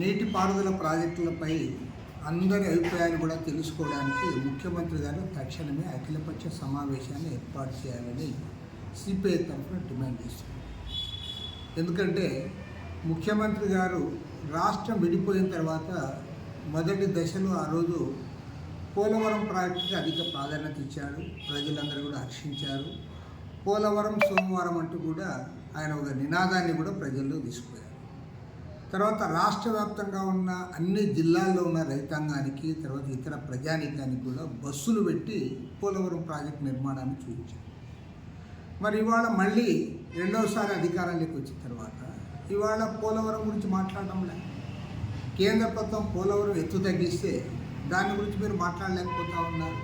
నీటిపారుదల ప్రాజెక్టులపై అందరి అభిప్రాయాలు కూడా తెలుసుకోవడానికి ముఖ్యమంత్రి గారు తక్షణమే అఖిలపక్ష సమావేశాన్ని ఏర్పాటు చేయాలని సిపిఐ తరఫున డిమాండ్ చేస్తుంది ఎందుకంటే ముఖ్యమంత్రి గారు రాష్ట్రం విడిపోయిన తర్వాత మొదటి దశలో ఆ రోజు పోలవరం ప్రాజెక్టుకి అధిక ప్రాధాన్యత ఇచ్చాడు ప్రజలందరూ కూడా హర్షించారు. పోలవరం సోమవారం అంటూ కూడా ఆయన ఒక నినాదాన్ని కూడా ప్రజల్లో తీసుకుపోయారు. తర్వాత రాష్ట్ర వ్యాప్తంగా ఉన్న అన్ని జిల్లాల్లో ఉన్న రైతాంగానికి తర్వాత ఇతర ప్రజానీకానికి కూడా బస్సులు పెట్టి పోలవరం ప్రాజెక్టు నిర్మాణాన్ని చూపించారు. మరి ఇవాళ మళ్ళీ రెండవసారి అధికారంలోకి వచ్చిన తర్వాత ఇవాళ పోలవరం గురించి మాట్లాడడం లేదు. కేంద్ర ప్రభుత్వం పోలవరం ఎత్తు తగ్గిస్తే దాని గురించి మీరు మాట్లాడలేకపోతా ఉన్నారు.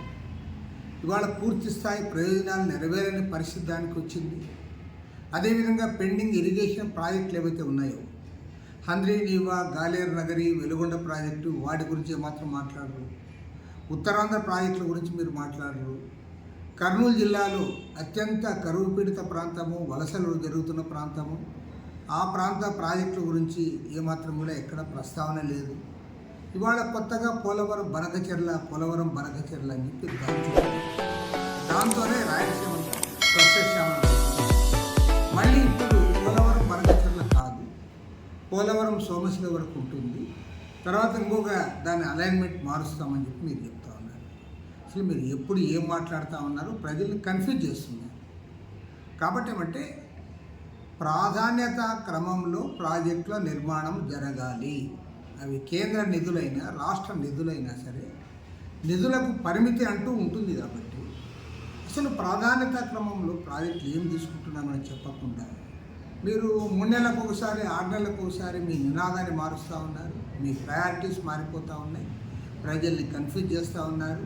ఇవాళ పూర్తి స్థాయి ప్రయోజనాలు నెరవేరని పరిస్థితి దానికి వచ్చింది. అదేవిధంగా పెండింగ్ ఇరిగేషన్ ప్రాజెక్టులు ఏవైతే ఉన్నాయో హంద్రీ నీవా గాలేరు నగరి వెలుగొండ ప్రాజెక్టు వాటి గురించి మాత్రం మాట్లాడరు. ఉత్తరాంధ్ర ప్రాజెక్టుల గురించి మీరు మాట్లాడరు. కర్నూలు జిల్లాలో అత్యంత కరువు పీడిత ప్రాంతము వలసలు జరుగుతున్న ప్రాంతము. ఆ ప్రాంత ప్రాజెక్టుల గురించి ఏమాత్రం కూడా ఎక్కడ ప్రస్తావన లేదు. ఇవాళ కొత్తగా పోలవరం బనకచెర్ల పోలవరం బనకచెర్ల అని చెప్పి దాంతోనే రాయలసీమ సస్యశ్యామలం మళ్ళీ పోలవరం సోమశిల వరకు ఉంటుంది. తర్వాత ఇంకొక దాని అలైన్మెంట్ మారుస్తామని చెప్పి మీరు చెప్తా ఉన్నారు. అసలు మీరు ఎప్పుడు ఏం మాట్లాడుతూ ఉన్నారు? ప్రజల్ని కన్ఫ్యూజ్ చేస్తున్నారు కాబట్టి ఏమంటే ప్రాధాన్యత క్రమంలో ప్రాజెక్టుల నిర్మాణం జరగాలి. అవి కేంద్ర నిధులైనా రాష్ట్ర నిధులైనా సరే నిధులకు పరిమితి అంటూ ఉంటుంది కాబట్టి అసలు ప్రాధాన్యత క్రమంలో ప్రాజెక్టులు ఏం తీసుకుంటున్నామని చెప్పకుండా మీరు మూడు నెలలకు ఒకసారి ఆరు నెలలకు ఒకసారి మీ నినాదాన్ని మారుస్తూ ఉన్నారు మీ ప్రయారిటీస్ మారిపోతూ ఉన్నాయి ప్రజల్ని కన్ఫ్యూజ్ చేస్తూ ఉన్నారు.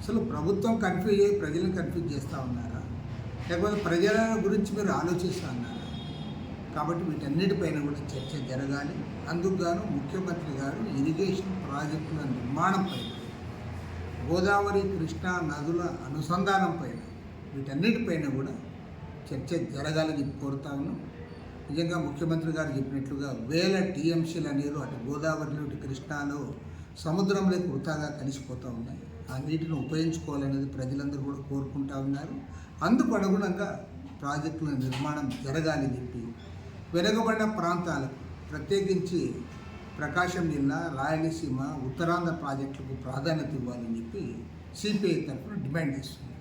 అసలు ప్రభుత్వం కన్ఫ్యూజ్ అయ్యి ప్రజల్ని కన్ఫ్యూజ్ చేస్తూ ఉన్నారా? లేకపోతే ప్రజల గురించి మీరు ఆలోచిస్తూ ఉన్నారా? కాబట్టి వీటన్నిటిపైన కూడా చర్చ జరగాలి. అందుకు గాను ముఖ్యమంత్రి గారు ఇరిగేషన్ ప్రాజెక్టుల నిర్మాణంపై గోదావరి కృష్ణా నదుల అనుసంధానం పైన వీటన్నిటిపైన కూడా చర్చ జరగాలని కోరుతా ఉన్నాం. నిజంగా ముఖ్యమంత్రి గారు చెప్పినట్లుగా వేల టీఎంసీల నీరు అటు గోదావరిలో ఇటు కృష్ణాలో సముద్రంలోకి వృతాగా కలిసిపోతూ ఉన్నాయి. ఆ నీటిని ఉపయోగించుకోవాలనేది ప్రజలందరూ కూడా కోరుకుంటా ఉన్నారు. అందుకు అనుగుణంగా ప్రాజెక్టుల నిర్మాణం జరగాలని చెప్పి వెనుకబడిన ప్రాంతాలకు ప్రత్యేకించి ప్రకాశం జిల్లా రాయలసీమ ఉత్తరాంధ్ర ప్రాజెక్టులకు ప్రాధాన్యత ఇవ్వాలని చెప్పి సిపిఐ తరఫున డిమాండ్ చేస్తుంది.